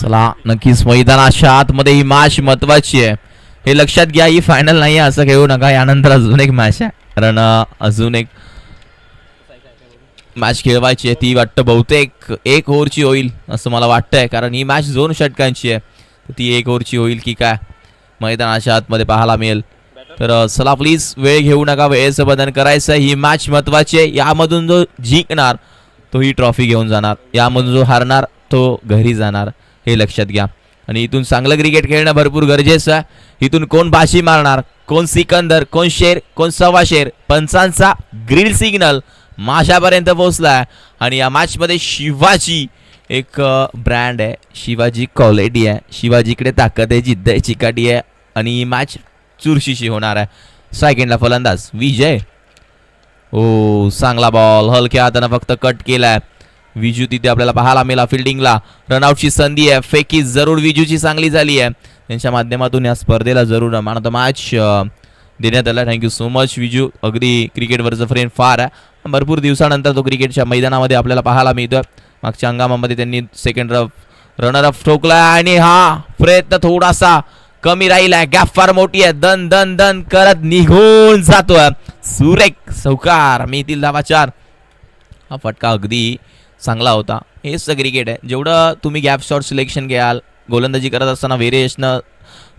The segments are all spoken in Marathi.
चला नक्कीच मैदानाच्या आतमध्ये ही मॅच महत्वाची आहे. हे लक्षात घ्या ही फायनल नाही आहे असं घेऊ नका. यानंतर अजून एक मॅच आहे. कारण अजून एक मॅच खेळवायची आहे. ती वाटतं बहुतेक एक ओव्हरची होईल असं मला वाटतंय. कारण ही मॅच दोन षटकांची आहे. तर ती एक ओव्हरची होईल की काय? मैदानाच्या आतमध्ये पाहायला मिळेल. तर चला प्लीज वेळ घेऊ नका. वेळेचं बदल करायचं. ही मॅच महत्वाची आहे. यामधून जो जिंकणार तो ही ट्रॉफी घेऊन जाणार. यामधून जो हारणार तो घरी जाणार. हे लक्षात घ्या. आणि इथून चांगलं क्रिकेट खेळणं भरपूर गरजेचं आहे. इथून कोण बाशी मारणार कोण सिकंदर कोण शेर कोण सव्वा शेर पंचांचा ग्रीन सिग्नल माशापर्यंत पोहोचलाय. आणि या मॅचमध्ये शिवाजी एक ब्रँड आहे. शिवाजी क्वालिटी आहे. शिवाजीकडे ताकद आहे जिद्द आहे चिकाटी आहे. आणि ही मॅच चुरशीशी होणार आहे. सेकंडला फलंदाज विजय. ओ चांगला बॉल हलक्या हातानं फक्त कट केला आहे विजू तिथे आपल्याला पाहायला मिळाला फिल्डिंगला रनआउटची संधी आहे. फेकी जरूर विजूची चांगली झाली आहे. त्यांच्या माध्यमातून या स्पर्धेला जरूर मॅन ऑफ द मॅच देण्यात आला. Thank you so much Viju. अगदी क्रिकेटवरचं फ्रेंड फार आहे. भरपूर दिवसानंतर तो क्रिकेटच्या मैदानामध्ये आपल्याला पाहायला मिळतोय. मागच्या हंगामामध्ये त्यांनी सेकंड रफ रनर अप ठोकला आणि हा प्रयत्न थोडासा कमी राहिलाय गॅप फार मोठी आहे. दन दन दन करत निघून जातोय. सुरेख सौकार मिळतील धावा चार. हा फटका अगदी चांगला होता. हेच तर क्रिकेट आहे. जेवढं तुम्ही गॅप शॉट सिलेक्शन घ्याल गोलंदाजी करत असताना व्हेरिएशन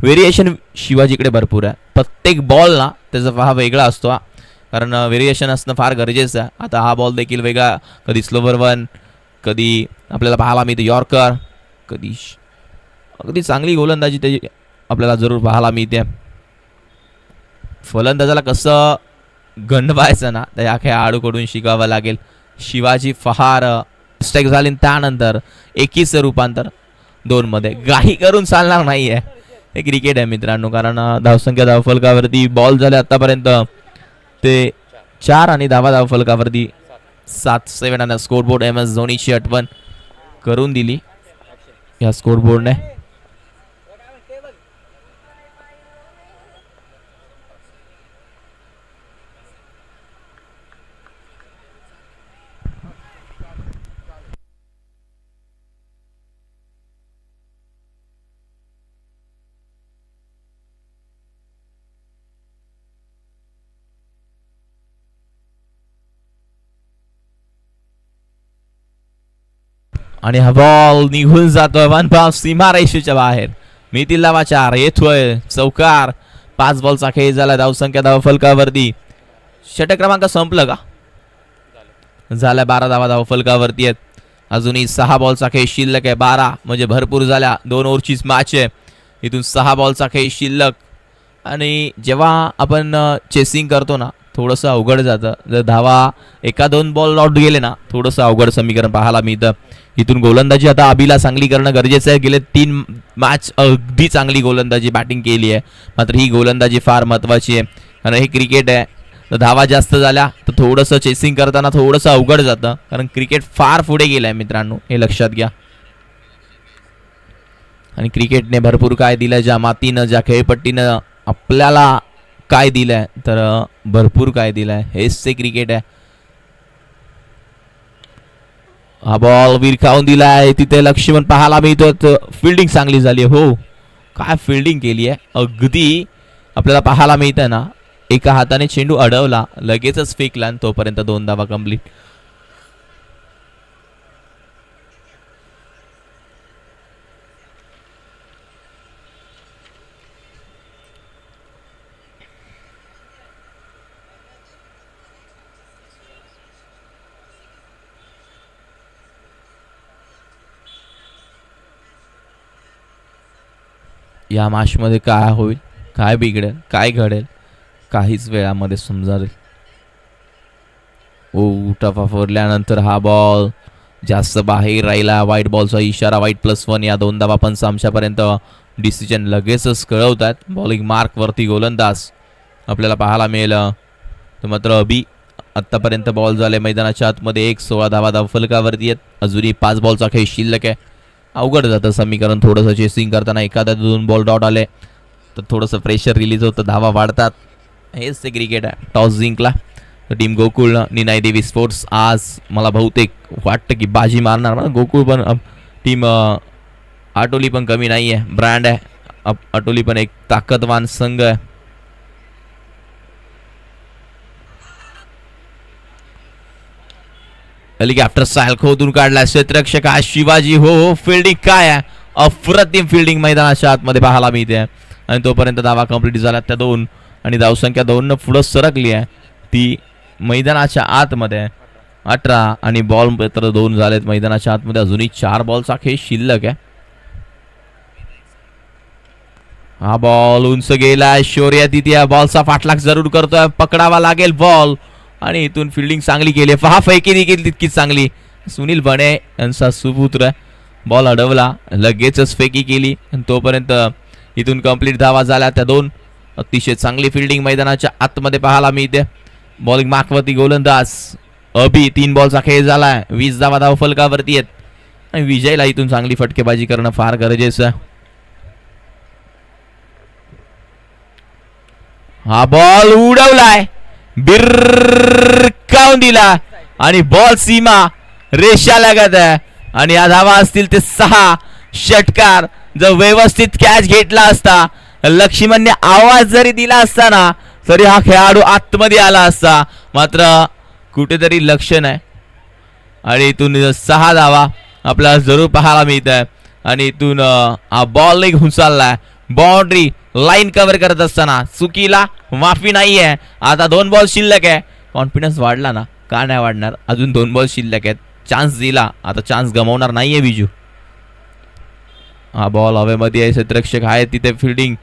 व्हेरिएशन शिवाजीकडे भरपूर आहे. प्रत्येक बॉल ना त्याचा हा वेगळा असतो हा. कारण व्हेरिएशन असणं फार गरजेचं आहे. आता हा बॉल देखील वेगळा. कधी स्लोवर वन कधी आपल्याला पाहायला मिळते यॉर्कर कधी श- अगदी चांगली गोलंदाजी त्याची आपल्याला जरूर पाहायला मिळते. फलंदाजाला कसं गंडवायचं ना त्या खेळाडूकडून शिकावं लागेल. शिवाजी फहार स्ट्राईक झाली त्यानंतर एकीचं रूपांतर दोनमध्ये. काही करून चालणार नाही आहे हे क्रिकेट आहे मित्रांनो कारण धावसंख्या धावफलकावरती बॉल झाले आतापर्यंत. ते चार आणि धावा धावफलकावरती सात सेवन आणि स्कोरबोर्ड एम एस धोनीची आठवण करून दिली या स्कोरबोर्डने आणि हा बॉल निघून जातोय. वन बॉल सीमा रेषेच्या बाहेर. मितील लावाचार येतोय. चौकार. पाच बॉलचा खेळ झाला धावसंख्या धावफलकावरती षटक क्रमांक संपलं का? झाल्या बारा धावा धावफलकावरती आहेत. अजूनही सहा बॉलचा खेळ शिल्लक आहे. बारा म्हणजे भरपूर झाल्या. दोन ओव्हरचीच मॅच आहे. इथून सहा बॉलचा खेळ शिल्लक. आणि जेव्हा आपण चेसिंग करतो ना थोडंसं अवघड जातं. जर धावा एका दोन बॉल नॉट गेले ना थोडंसं अवघड समीकरण पाहायला मिळतं. इथून गोलंदाजी. आता अभिला चांगली करणं गरजेचं आहे. गेले तीन मॅच अगदी चांगली गोलंदाजी बॅटिंग केली आहे. मात्र ही गोलंदाजी फार महत्त्वाची आहे. कारण हे क्रिकेट आहे. तर धावा जास्त झाल्या तर थोडंसं चेसिंग करताना थोडंसं अवघड जातं. कारण क्रिकेट फार पुढे गेलं आहे मित्रांनो हे लक्षात घ्या. आणि क्रिकेटने भरपूर काय दिलं ज्या मातीनं ज्या खेळपट्टीनं आपल्याला काय दिलं आहे तर भरपूर काय दिलं आहे हेच ते क्रिकेट आहे. हा बॉल विरखावून दिलाय. तिथे लक्ष्मण पाहायला मिळतो. फिल्डिंग चांगली झाली हो काय फिल्डिंग केली आहे. अगदी आपल्याला पाहायला मिळतं ना. एका हाताने चेंडू अडवला लगेचच फेकला आणि तोपर्यंत दोन धावा कंप्लीट या मॅचमध्ये काय होईल काय बिघडेल काय घडेल काहीच वेळामध्ये समजावेल ओ टफा फोरल्यानंतर हा बॉल जास्त बाहेर राहिला वाईट बॉलचा इशारा वाईट प्लस वन या दोन धावा पण आमच्यापर्यंत डिसिजन लगेचच कळवतात. बॉलिंग मार्कवरती गोलंदाज आपल्याला पाहायला मिळेल. तर मात्र अभी आत्तापर्यंत बॉल झाले मैदानाच्या आतमध्ये एक सोळा धावा धाव फलकावरती आहेत. अजूनही पाच बॉलचा खेळ शिल्लक आहे. अवघड जातं समीकरण. थोडंसं चेसिंग करताना एखाद्या दोन बॉल डॉट आले तर थोडंसं प्रेशर रिलीज होतं धावा वाढतात. हेच ते क्रिकेट आहे. टॉस जिंकला. तर टीम गोकुळ निनाय देवी स्पोर्ट्स आज मला बहुतेक वाटतं की बाजी मारणार मला गोकुळ पण टीम आटोली पण कमी नाही आहे ब्रँड आहे. अप- आटोली पण एक ताकदवान संघ आहे. हेलिकॉप्टर सायल खोदून काढला. क्षेत्ररक्षक हा शिवाजी हो हो फिल्डिंग काय आहे? अप्रतिम फिल्डिंग मैदानाच्या आतमध्ये पाहायला मिळते. आणि तोपर्यंत धावा कंप्लीट झाला त्या दोन. आणि धावसंख्या दोन पुढं सरकली आहे. ती मैदानाच्या आतमध्ये अठरा आणि बॉल मात्र दोन झालेत मैदानाच्या आतमध्ये. अजूनही चार बॉलचा खेळ शिल्लक आहे. हा बॉल उंच गेला शौर्य तिथे या बॉलचा पाठलाग जरूर करतोय. पकडावा लागेल बॉल आणि इथून फिल्डिंग चांगली केली पहा फैकी देखील तितकीच चांगली. सुनील बने यांचा सुपुत्र. बॉल अडवला. लगेचच फेकी केली. आणि तोपर्यंत इथून कंप्लीट धावा झाल्या त्या दोन. अतिशय चांगली फिल्डिंग मैदानाच्या आतमध्ये पाहायला मिळते. बॉलिंग मार्कवरती गोलंदाज. अभि तीन बॉलचा खेळ झालाय. वीस धावा धाव फलकावरती आहेत. आणि विजयला इथून चांगली फटकेबाजी करणं फार गरजेचं आहे. हा बॉल उडवलाय. बिरकावून दिला आणि बॉल सीमा रेषा लागत आहे. आणि या धावा असतील ते सहा षटकार. जर व्यवस्थित कॅच घेतला असता लक्ष्मणने आवाज जरी दिला असता ना तरी हा खेळाडू आतमध्ये आला असता. मात्र कुठेतरी लक्ष नाही. आणि इथून सहा धावा आपल्याला जरूर पाहायला मिळत आहे. आणि इथून हा बॉल नाही एक आहे. बाउंड्री लाईन कव्हर करत असताना चुकीला माफी नाही आहे. आता दोन बॉल शिल्लक आहे. कॉन्फिडन्स वाढला ना. का नाही वाढणार? अजून दोन बॉल शिल्लक आहेत. चान्स दिला. आता चान्स गमावणार नाहीये बिजू. हा बॉल हवेमध्ये आहे. सत्रक्षक आहे तिथे फिल्डिंग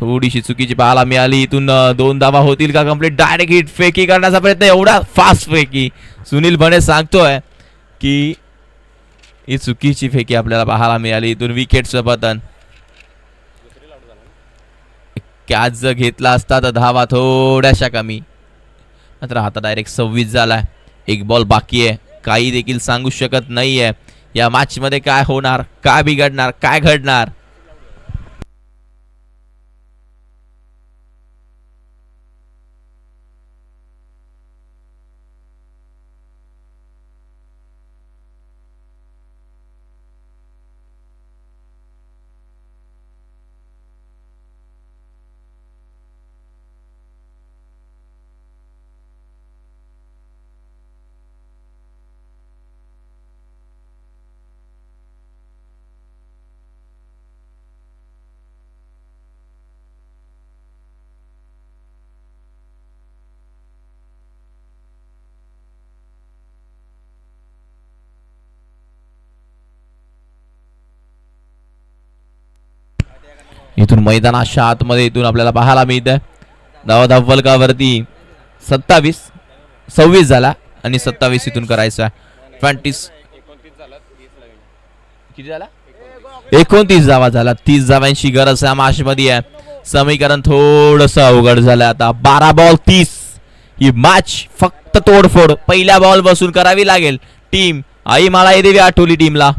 थोडीशी चुकीची पाहायला मिळाली. इथून दोन धावा होतील का कंप्लीट डायरेक्ट हिट फेकी करण्याचा प्रयत्न एवढा फास्ट फेकी. सुनील भणे सांगतोय की ही चुकीची फेकी आपल्याला पाहायला मिळाली. इथून विकेटचं पतन कॅच जर घेतला असता तर धावा थोड्याशा कमी. मात्र आता डायरेक्ट सव्वीस झाला आहे एक बॉल बाकी आहे. काही देखील सांगू शकत नाही आहे या मॅचमध्ये काय होणार? काय बिघडणार? काय घडणार? इथून मैदानाच्या आतमध्ये इथून आपल्याला पाहायला मिळतं धावा धावलकावरती सत्तावीस सव्वीस झाला आणि सत्तावीस इथून करायचा ट्वेंटीस किती झाला? एकोणतीस धावा झाला. तीस धाव्यांची गरज या मध्ये आहे. समीकरण थोडस अवघड झालं आता. बारा बॉल तीस. ही मॅच फक्त तोडफोड. पहिल्या बॉल बसून करावी लागेल. टीम आई मला देवी आठवली टीमला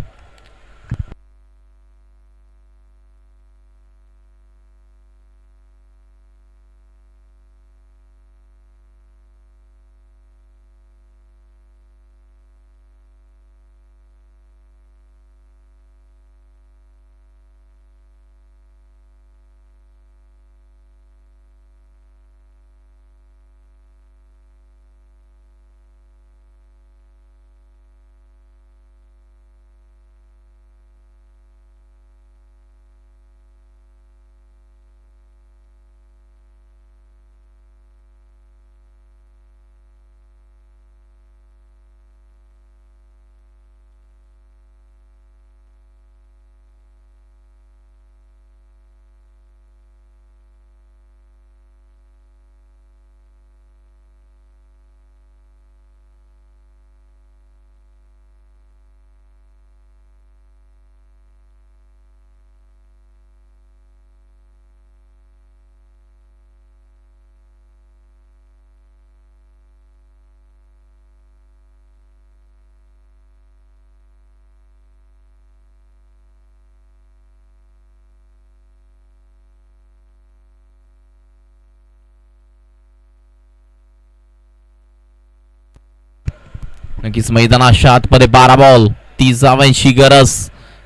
नक्कीच मैदानाच्या आतमध्ये बारा बॉल तीस धावांची गरज.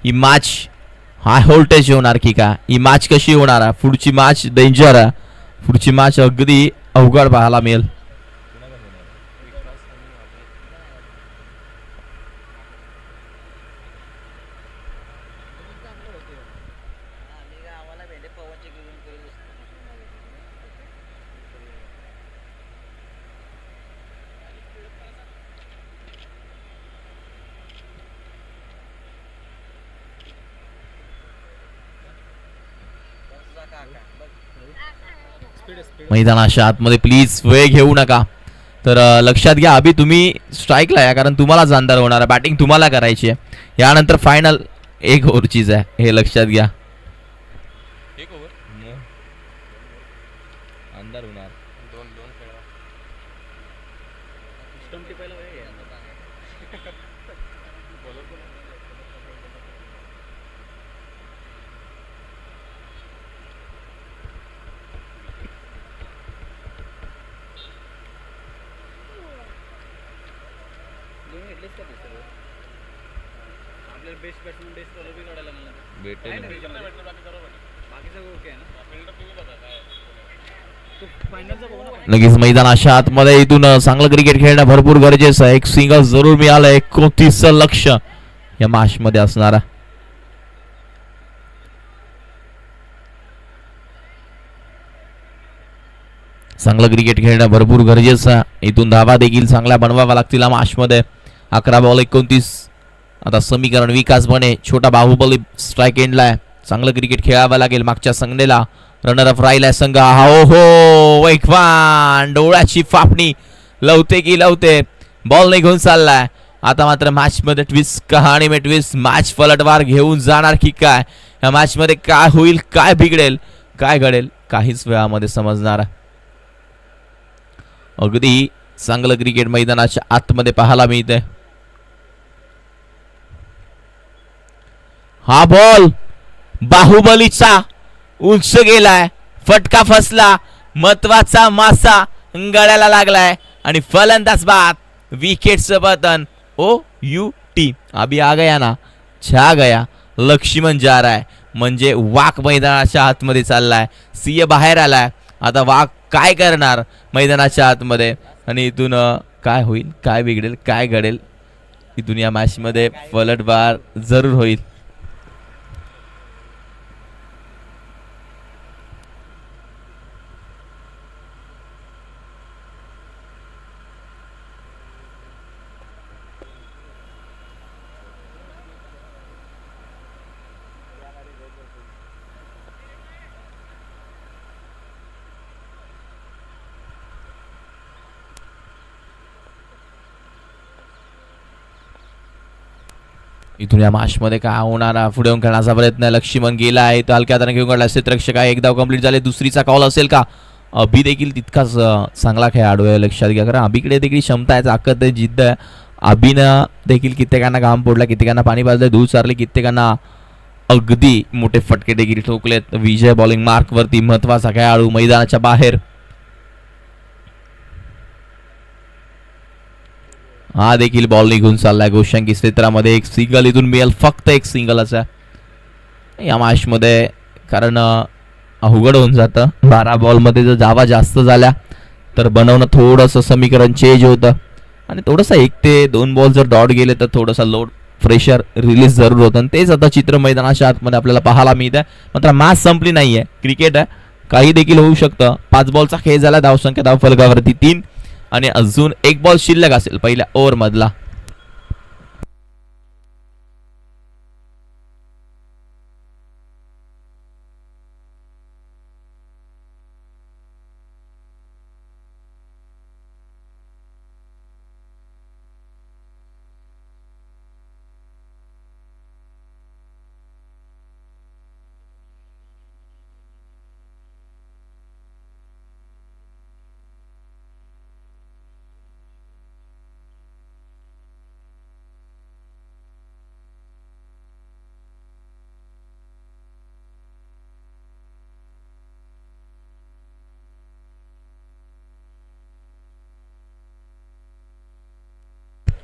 ही मॅच हाय व्होल्टेज होणार की का ही मॅच कशी होणार? आहे पुढची मॅच डेंजर आहे पुढची मॅच अगदी अवघड पाहायला मिळेल. मैदानाच्या आतमध्ये प्लीज वेळ घेऊ नका. तर लक्षात घ्या अभि तुम्ही स्ट्राईकला या कारण तुम्हाला जाणदार होणार आहे. बॅटिंग तुम्हाला करायची आहे. यानंतर फायनल एक ओव्हरचीच आहे हे लक्षात घ्या एक ओव्हर अंधार होणार दोन दोन खेळा आपल्याला बेस्ट बॅट्समन बेस्ट बॉलर बी काढायला लागला बाकी सगळं ओके आहे ना? तो. फायनलचा बघू ना लगेच मैदानाच्या आतमध्ये इथून अं, चांगलं क्रिकेट खेळणं भरपूर गरजेचं आहे. एक सिंगल जरूर मिळालं एकोणतीसचं लक्ष या मॅच मध्ये असणार. चांगलं क्रिकेट खेळणं भरपूर गरजेचं आहे. इथून धावा देखील चांगल्या बनवाव्या लागतील या मॅचमध्ये अकरा बॉल एकोणतीस आता समीकरण विकास बने छोटा बाहुबली स्ट्राईक एंडला आहे चांगलं क्रिकेट खेळावं लागेल मागच्या संघनेला रनर अप राहिलाय संघ हा ओ हो वैखवान डोळ्याची फापणी लवते की लवते बॉल निघून चाललाय आता मात्र मॅच मध्ये ट्विस्ट कहाणी मे ट्विस्ट मॅच पलटवार घेऊन जाणार की काय या मॅच मध्ये काय होईल काय बिघडेल काय घडेल काहीच वेळामध्ये समजणार अगदी चांगलं क्रिकेट मैदानाच्या आतमध्ये पाहायला मिळतंय हा बॉल बाहुबलीचा उंच गेलाय फटका फसला महत्त्वाचा मासा गळ्याला लागलाय आणि फलंदाज बाद विकेटचं पतन ओ यू टी अभी आ गया ना? छा गया. लक्ष्मण जा रहा म्हणजे वाक मैदानाच्या आतमध्ये चाललाय. सिंह बाहेर आलाय. आता वाघ काय करणार मैदानाच्या आतमध्ये? आणि इथून काय होईल? काय बिघडेल? काय घडेल? इथून या मॅचमध्ये पलटवार जरूर होईल. इथून या माशमध्ये काय होणार? पुढे येऊन खेळण्याचा प्रयत्न लक्ष्मण गेला आहे तो हलक्या हाताने घेऊन काढला क्षेत्रक्षक आहे. एक धाव कंप्लीट झाले. दुसरीचा कॉल असेल का? अभि देखील तितकाच चांगला खेळाडू आहे. लक्षात घ्या. कारण अभिकडे देखील क्षमता आहे. ताकद आहे. जिद्द आहे. अभिनं देखील कित्येकांना घाम फोडला. कित्येकांना पाणी पाजलं. धूळ चारले कित्येकांना अगदी मोठे फटके देखील ठोकलेत. विजय बॉलिंग मार्कवरती महत्त्वाचा महत्त्वाचा खेळाडू मैदानाच्या बाहेर. हा देखील बॉल निघून चाललाय. गोशांकी क्षेत्रामध्ये एक सिंगल इथून मिळेल. फक्त एक सिंगल असा. या मॅचमध्ये कारण अवघड होऊन जातं. बारा बॉलमध्ये जर जावा जास्त झाल्या तर बनवणं थोडंसं समीकरण चेंज होतं. आणि थोडंसं एक ते दोन बॉल जर डॉट गेले तर थोडंसं लोड प्रेशर रिलीज जरूर होतं. आणि तेच आता चित्र मैदानाच्या आतमध्ये आपल्याला पाहायला मिळत आहे मात्र मॅच संपली नाही आहे क्रिकेट आहे काही देखील होऊ शकतं. पाच बॉलचा खेळ झाला. धावसंख्या धाव फलकावरती तीन. आणि अजून एक बॉल शिल्लक असेल पहिल्या ओव्हरमधला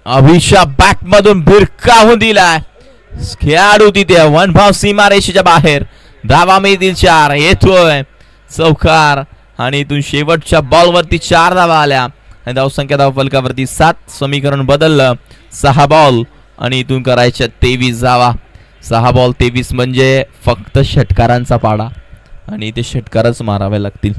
अभिषा बॅक मधून भिरकावून दिलाय. खेळाडू तिथे वन भाव सीमारेषेच्या बाहेर. धावा मिळतील चार येतोय. चौकार आणि इथून शेवटच्या बॉलवरती चार धावा आल्या. आणि धावसंख्या धाव फलकावरती सात. समीकरण बदललं. सहा बॉल आणि इथून करायच्या तेवीस धावा. सहा बॉल तेवीस म्हणजे फक्त षटकारांचा पाडा. आणि इथे षटकारच मारावे लागतील.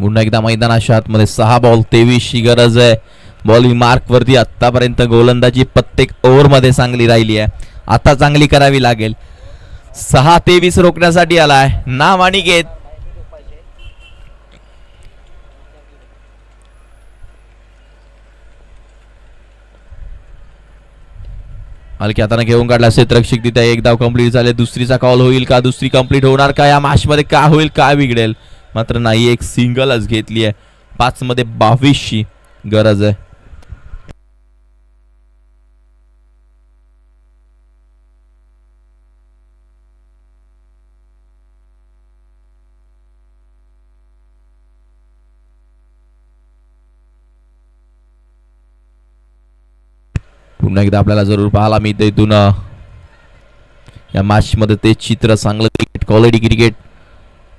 पुन्हा एकदा मैदानाच्या आतमध्ये सहा बॉल तेवीसची गरज आहे. बॉलिंग मार्क वरती आतापर्यंत गोलंदाजी प्रत्येक ओव्हरमध्ये चांगली राहिली आहे. आता चांगली करावी लागेल. सहा तेवीस रोखण्यासाठी आलाय. नाव आणि घेत हलकी हाताने घेऊन काढला क्षेत्रक्षिक तिथे. एक धाव कंप्लीट झाले. दुसरीचा कॉल होईल का? दुसरी कंप्लीट होणार का? या मॅच मध्ये का होईल? काय बिघडेल? मात्र नाही एक सिंगलच घेतली आहे. पाच मध्ये बावीसची गरज आहे. पुन्हा एकदा आपल्याला जरूर पाहायला मिळतं इथून या मॅच मध्ये ते चित्र चांगलं क्रिकेट क्वालिटी क्रिकेट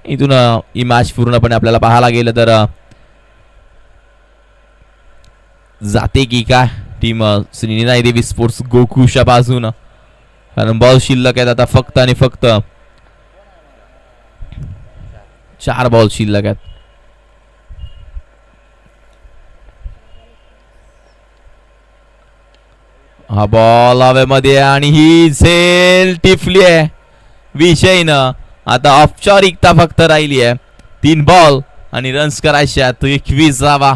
इथून ही मॅच पूर्णपणे आपल्याला पाहायला गेलं तर जाते की काय टीम श्रीनिनाई देवी स्पोर्ट्स गोकुशा बाजून. कारण बॉल शिल्लक आहेत आता फक्त आणि फक्त. चार बॉल शिल्लक आहेत. हा बॉल हवेमध्ये आणि ही झेल टिफली आहे. विषय ना आता औपचारिकता फक्त राहिली आहे. तीन बॉल आणि रन्स करायच्या आहेत. एकवीस जावा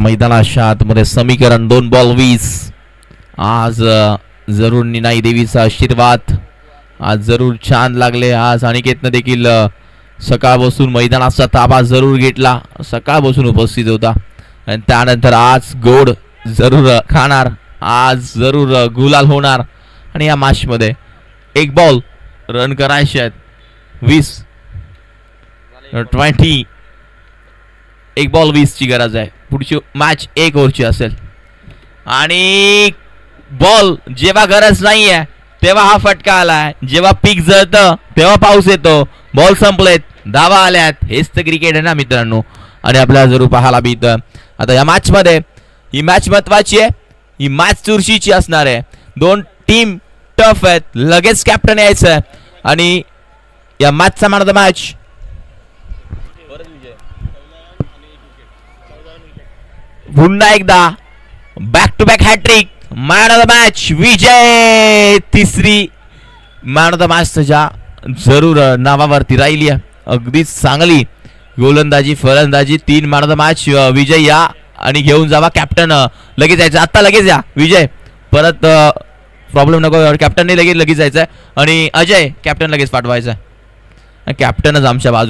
मैदानाच्या आतमध्ये समीकरण दोन बॉल वीस. आज जरूर निनाई देवीचा आशीर्वाद. आज जरूर छान लागले. आज अनिकेतनं देखील सकाळ सकाळपासून मैदानाचा ताबा जरूर घेतला. सकाळपासून उपस्थित होता. आणि त्यानंतर आज गोड जरूर खाणार. आज जरूर गुलाल होणार. आणि या मॅचमध्ये एक बॉल रन करायचे आहेत. वीस. ट्वेंटी एक बॉल वीसची गरज आहे. पुढची मॅच एक ओव्हरची असेल. आणि बॉल जेव्हा गरज नाही आहे तेव्हा हा फटका आलाय. जेव्हा पीक जळतं तेव्हा पाऊस येतो. बॉल संपलेत धावा आल्यात. हेच तर क्रिकेट आहे ना मित्रांनो. आणि आपल्याला जरूर पाहायला मिळतं आता या मॅचमध्ये ही मॅच महत्वाची आहे. ही मॅच चुरशीची असणार आहे. दोन टीम टफ आहेत. लगेच कॅप्टन यायचं आहे. आणि या मॅचचा मॅन ऑफ द मॅच पुन्हा एकदा. Back to back hattrick man of the match Vijay तिसरी. मॅन ऑफ द मॅच त्याच्या जरूर नावावरती राहिली आहे. अगदीच चांगली गोलंदाजी फलंदाजी तीन man of the match Vijay या आणि घेऊन जावा कॅप्टन लगेच जायचं. आत्ता लगेच या. विजय. परत प्रॉब्लेम नको कॅप्टनने लगेच लगेच जायचं आहे आणि अजय कॅप्टन लगेच पाठवायचं आहे कॅप्टनच आमच्या बाजू